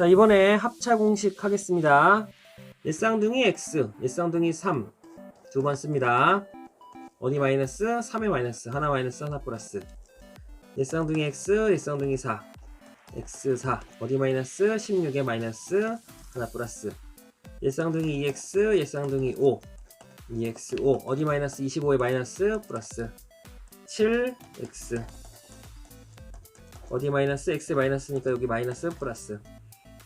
자, 이번에 합차 공식 하겠습니다. 옛쌍둥이 x, 옛쌍둥이 3. 두 번 씁니다. 어디 마이너스? 3의 마이너스. 하나 마이너스, 하나 플러스. 옛쌍둥이 x, 옛쌍둥이 4. x4. 어디 마이너스? 16의 마이너스, 하나 플러스. 옛쌍둥이 2x, 옛쌍둥이 5. 2x5. 어디 마이너스? 25의 마이너스, 플러스. 7x. 어디 마이너스? x 마이너스니까 여기 마이너스, 플러스.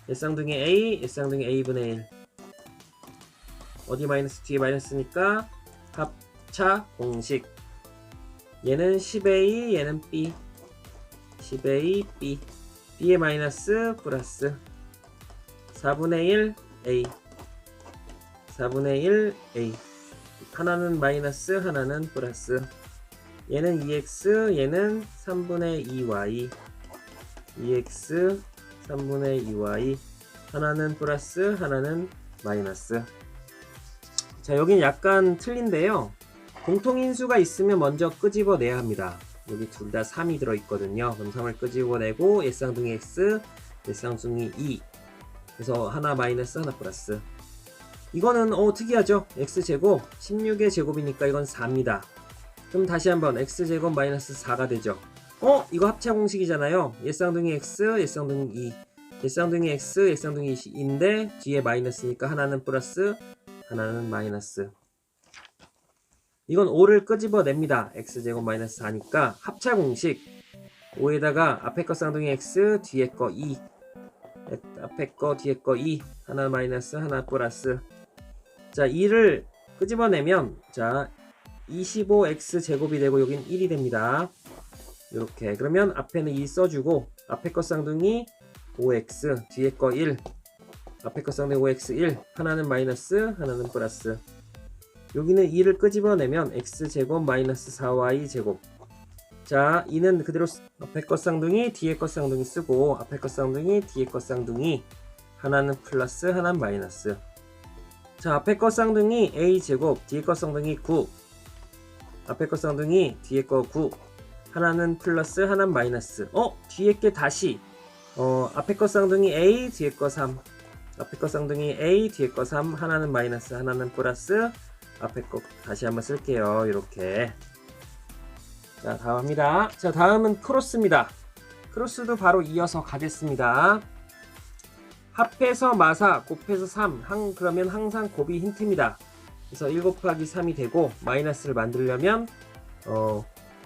옛쌍둥이 a, 옛쌍둥이 a분의 1. 어디 마이너스 뒤에 마이너스니까 합차 공식. 얘는 10a, 얘는 b. 10a, b. b의 마이너스 플러스 4분의 1 a. 4분의 1 a. 하나는 마이너스, 하나는 플러스. 얘는 2x, 얘는 3분의 2y. 2x, 3분의 2y. 하나는 플러스, 하나는 마이너스. 자, 여긴 약간 틀린데요. 공통인수가 있으면 먼저 끄집어내야 합니다. 여기 둘 다 3이 들어있거든요. 그럼 3을 끄집어내고 예쌍둥이 x, 예쌍둥이 2. 그래서 하나 마이너스, 하나 플러스. 이거는 어 특이하죠. x제곱 16의 제곱이니까 이건 4입니다. 그럼 다시 한번 x제곱 마이너스 4가 되죠. 어? 이거 합차 공식이잖아요. 예쌍둥이 x, 예쌍둥이 2. 예쌍둥이 x, 예쌍둥이 2인데 뒤에 마이너스니까 하나는 플러스, 하나는 마이너스. 이건 5를 끄집어냅니다. x제곱 마이너스 4니까 합차 공식 5에다가 앞에 거 쌍둥이 x, 뒤에 거 2. 앞에 거, 뒤에 거 2. 하나 마이너스, 하나 플러스. 자, 2를 끄집어내면 자, 25x 제곱이 되고 여긴 1이 됩니다. 이렇게 그러면 앞에는 2 써주고 앞에 거 쌍둥이 5x 뒤에 거 1. 앞에 거 쌍둥이 5x 1. 하나는 마이너스, 하나는 플러스. 여기는 2를 끄집어내면 x제곱 마이너스 4y 제곱 자 2는 그대로 쓰- 앞에 것 쌍둥이 뒤에 것 쌍둥이 쓰고 앞에 것 쌍둥이 뒤에 것 쌍둥이 하나는 플러스 하나는 마이너스 자 앞에 것 쌍둥이 a제곱 뒤에 것 쌍둥이 9 앞에 것 쌍둥이 뒤에 거 9 하나는 플러스 하나는 마이너스 어 뒤에 게 다시 어 앞에 것 쌍둥이 a 뒤에 거 3 앞에 것 쌍둥이 a 뒤에 거 3 하나는 마이너스 하나는 플러스 앞에 거 다시 한번 쓸게요. 이렇게. 자, 다음 합니다. 자, 다음은 크로스입니다. 크로스도 바로 이어서 가겠습니다. 합해서 마사, 곱해서 3. 항, 그러면 항상 곱이 힌트입니다. 그래서 1 곱하기 3이 되고, 마이너스를 만들려면, 어,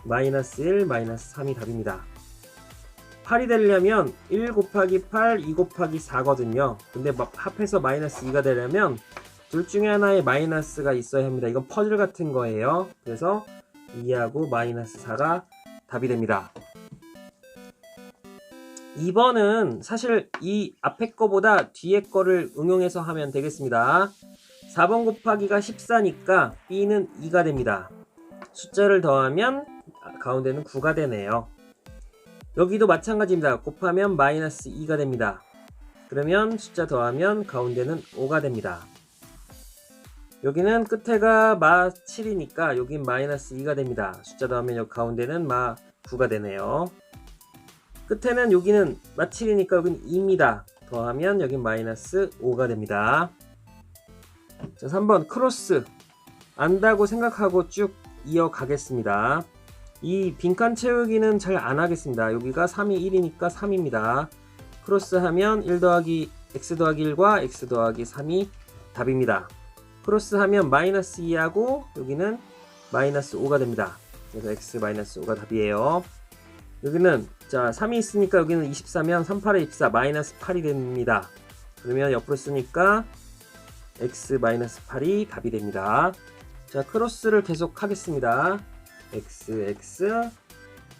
마이너스 1, 마이너스 3이 답입니다. 8이 되려면 1 곱하기 8, 2 곱하기 4거든요. 근데 막 합해서 마이너스 2가 되려면 둘 중에 하나에 마이너스가 있어야 합니다. 이건 퍼즐 같은 거예요. 그래서 2하고 마이너스 4가 답이 됩니다. 2번은 사실 이 앞에 거보다 뒤에 거를 응용해서 하면 되겠습니다. 4번 곱하기가 14니까 B는 2가 됩니다. 숫자를 더하면 가운데는 9가 되네요. 여기도 마찬가지입니다. 곱하면 마이너스 2가 됩니다. 그러면 숫자 더하면 가운데는 5가 됩니다. 여기는 끝에가 마 7이니까 여긴 마이너스 2가 됩니다. 숫자 더하면 여기 가운데는 마 9가 되네요. 끝에는 여기는 마 7이니까 여긴 2입니다. 더하면 여긴 마이너스 5가 됩니다. 자, 3번 크로스 안다고 생각하고 쭉 이어가겠습니다. 이 빈칸 채우기는 잘 안 하겠습니다. 여기가 3이 1이니까 3입니다. 크로스 하면 1 더하기 x 더하기 1과 x 더하기 3이 답입니다. 크로스 하면 마이너스 2하고 여기는 마이너스 5가 됩니다. 그래서 x 마이너스 5가 답이에요. 여기는 자 3이 있으니까 여기는 24면 38에 24 마이너스 8이 됩니다. 그러면 옆으로 쓰니까 x 마이너스 8이 답이 됩니다. 자 크로스를 계속 하겠습니다. X x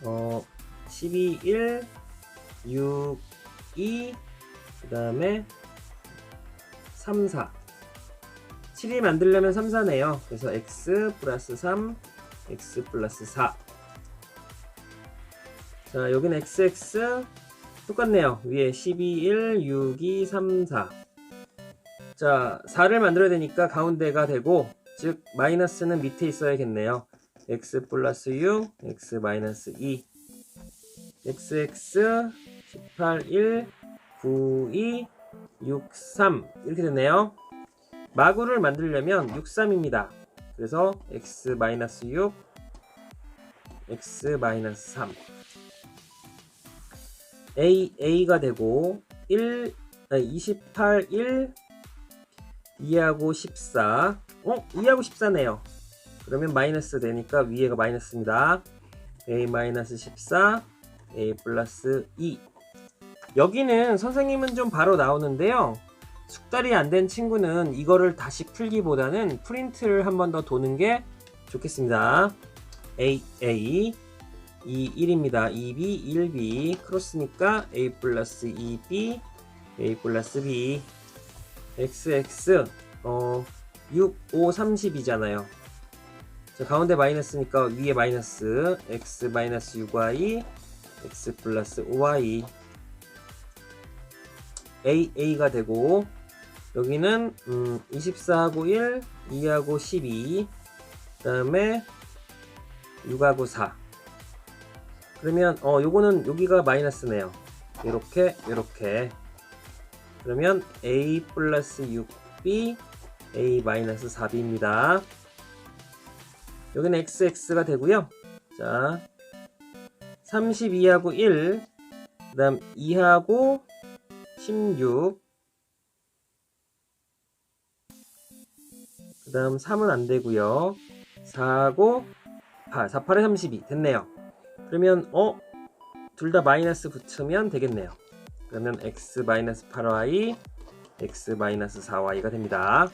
어 12 1 6 2 그다음에 3 4 7이 만들려면 3, 4네요. 그래서 x 플러스 3, x 플러스 4. 자, 여기는 xx 똑같네요. 위에 12, 1, 6, 2, 3, 4. 자, 4를 만들어야 되니까 가운데가 되고, 즉 마이너스는 밑에 있어야겠네요. X 플러스 6, x 마이너스 2. xx 18, 1, 9, 2, 6, 3 이렇게 됐네요. 마구를 만들려면 6, 3입니다. 그래서 x-6 x-3 a, a가 되고 1, 아니, 28, 1 2하고 14 어? 2하고 14네요. 그러면 마이너스 되니까 위에가 마이너스입니다. a 마이너스 14 a 플러스 2 여기는 선생님은 좀 바로 나오는데요. 숙달이 안 된 친구는 이거를 다시 풀기보다는 프린트를 한 번 더 도는 게 좋겠습니다. A, A, 2, 1입니다. 2B, 1B, 크로스니까 A 플러스 2B, A 플러스 B, XX, 어, 6, 5, 30이잖아요. 자, 가운데 마이너스니까 위에 마이너스, X 마이너스 6Y, X 플러스 5Y, A, A가 되고, 여기는 음, 24하고 1, 2하고 12, 그 다음에 6하고 4. 그러면 어 요거는 여기가 마이너스네요. 이렇게 이렇게. 그러면 a 플러스 6b a 마이너스 4b입니다. 여기는 xx가 되고요. 자, 32하고 1, 그 다음 2하고 16, 그 다음 3은 안 되고요. 4하고 8, 4, 8에 32 됐네요. 그러면 어? 둘 다 마이너스 붙으면 되겠네요. 그러면 x 마이너스 8y, x 마이너스 4y가 됩니다.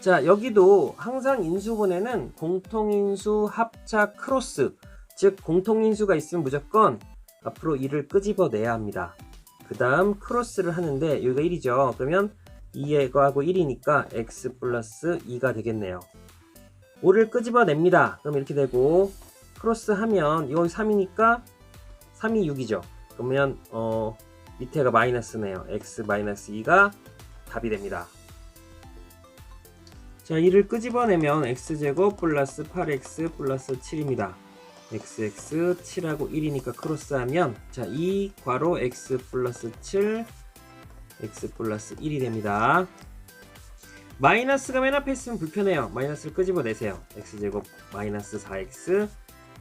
자 여기도 항상 인수분해는 공통인수 합차 크로스 즉 공통인수가 있으면 무조건 앞으로 1을 끄집어내야 합니다. 그 다음 크로스를 하는데 여기가 1이죠. 그러면 2하고 1이니까 x 플러스 2가 되겠네요. 5를 끄집어냅니다. 그럼 이렇게 되고 크로스 하면 여기 3이니까 3이 6이죠. 그러면 어, 밑에가 마이너스네요. x 마이너스 2가 답이 됩니다. 자, 2를 끄집어내면 x제곱 플러스 8x 플러스 7입니다. xx 7하고 1이니까 크로스하면 자, 2 괄호 x 플러스 7 x 플러스 1이 됩니다. 마이너스가 맨 앞에 있으면 불편해요. 마이너스를 끄집어내세요. x제곱 마이너스 4x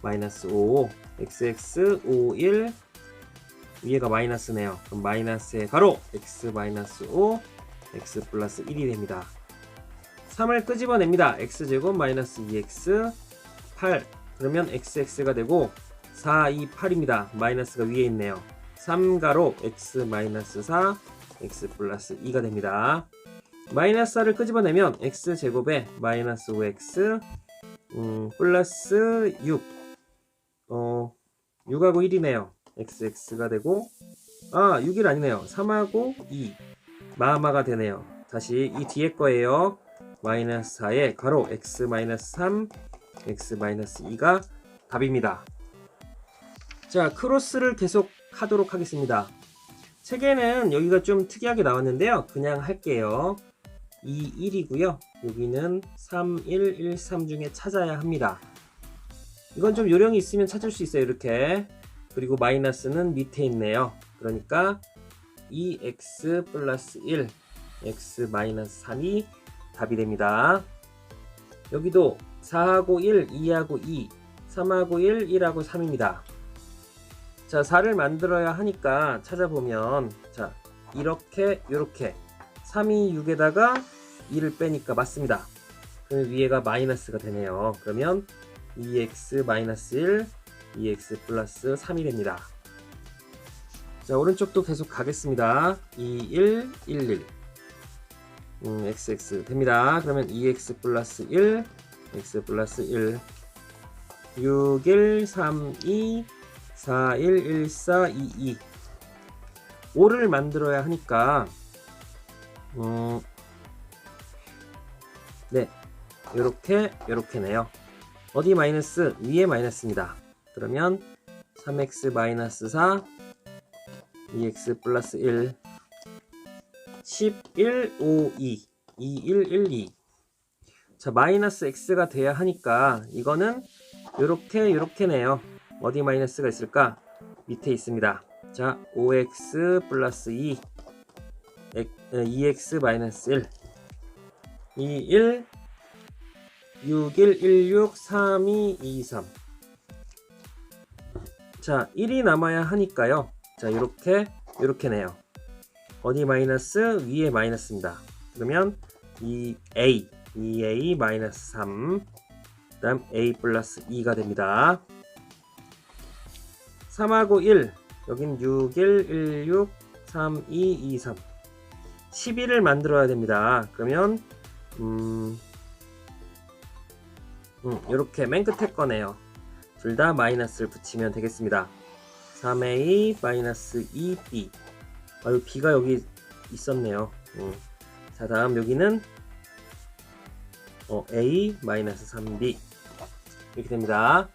마이너스 5 xx 5 1 위에가 마이너스네요. 그럼 마이너스의 가로 x 마이너스 5 x 플러스 1이 됩니다. 3을 끄집어냅니다. x제곱 마이너스 2x 8 그러면 xx가 되고 4, 2, 8입니다. 마이너스가 위에 있네요. 3 가로 x 마이너스 4 x 플러스 2가 됩니다. 마이너스 4를 끄집어내면 x 제곱에 마이너스 5x 음, 플러스 6 어, 6하고 1이네요. xx가 되고 아 6일 아니네요. 3하고 2 마마가 되네요. 다시 이 뒤에 거예요. 마이너스 4에 가로 x 마이너스 3 x 마이너스 2가 답입니다. 자 크로스를 계속 하도록 하겠습니다. 책에는 여기가 좀 특이하게 나왔는데요. 그냥 할게요. 2, 1이고요. 여기는 3, 1, 1, 3 중에 찾아야 합니다. 이건 좀 요령이 있으면 찾을 수 있어요. 이렇게. 그리고 마이너스는 밑에 있네요. 그러니까 2x 플러스 1, x 마이너스 3이 답이 됩니다. 여기도 4하고 1, 2하고 2, 3하고 1, 1하고 3입니다. 자, 4를 만들어야 하니까 찾아보면 자, 이렇게 이렇게 3이 6에다가 2를 빼니까 맞습니다. 그러면 위에가 마이너스가 되네요. 그러면 2x 마이너스 1, 2x 플러스 3이 됩니다. 자, 오른쪽도 계속 가겠습니다. 2, 1, 1, 1. 음, xx 됩니다. 그러면 2x 플러스 1, x 플러스 1. 6, 1, 3, 2, 4, 1, 1, 4, 2, 2. 5를 만들어야 하니까, 음, 네. 요렇게, 요렇게네요. 어디 마이너스? 위에 마이너스입니다. 그러면 3x 마이너스 4, 2x 플러스 1, 11, 5, 2, 2, 1, 1, 2. 자, 마이너스 x가 돼야 하니까 이거는 요렇게, 요렇게네요. 어디 마이너스가 있을까? 밑에 있습니다. 자, 5x 플러스 2, 2x 마이너스 1 2 1 6 1 1 6 3 2 2 3 자, 1이 남아야 하니까요. 자, 이렇게 내요. 어디 마이너스 위에 마이너스입니다. 그러면 이 a 2a 마이너스 3 그 다음 a 플러스 2가 됩니다. 3하고 1 여긴 6 1 1 6 3 2 2 3 11을 만들어야 됩니다. 그러면 음, 음 이렇게 맨 끝에 거네요. 둘 다 마이너스를 붙이면 되겠습니다. 3a 마이너스 2b 아유 b가 여기 있었네요. 음. 자 다음 여기는 어, a 마이너스 3b 이렇게 됩니다.